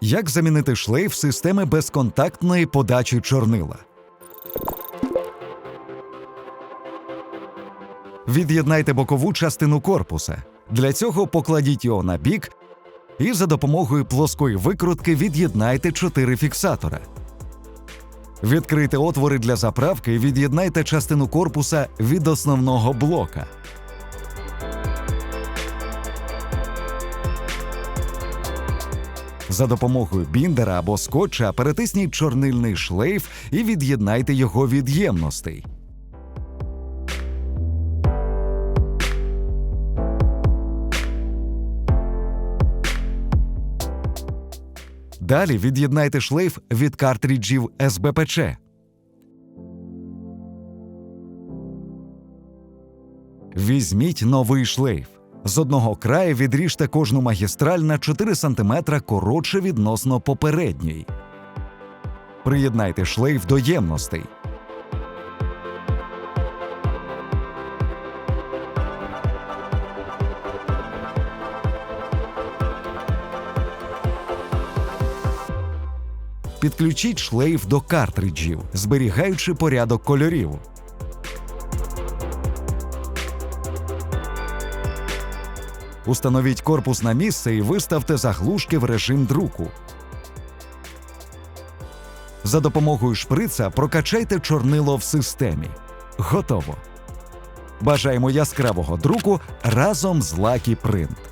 Як замінити шлейф системи безконтактної подачі чорнила? Від'єднайте бокову частину корпуса. Для цього покладіть його на бік і за допомогою плоскої викрутки від'єднайте чотири фіксатора. Відкрийте отвори для заправки і від'єднайте частину корпуса від основного блока. За допомогою біндера або скотча перетисніть чорнильний шлейф і від'єднайте його від ємностей. Далі від'єднайте шлейф від картриджів СБПЧ. Візьміть новий шлейф. З одного краю відріжте кожну магістраль на 4 см коротше відносно попередньої. Приєднайте шлейф до ємностей. Підключіть шлейф до картриджів, зберігаючи порядок кольорів. Установіть корпус на місце і виставте заглушки в режим друку. За допомогою шприца прокачайте чорнило в системі. Готово. Бажаємо яскравого друку разом з Lucky Print.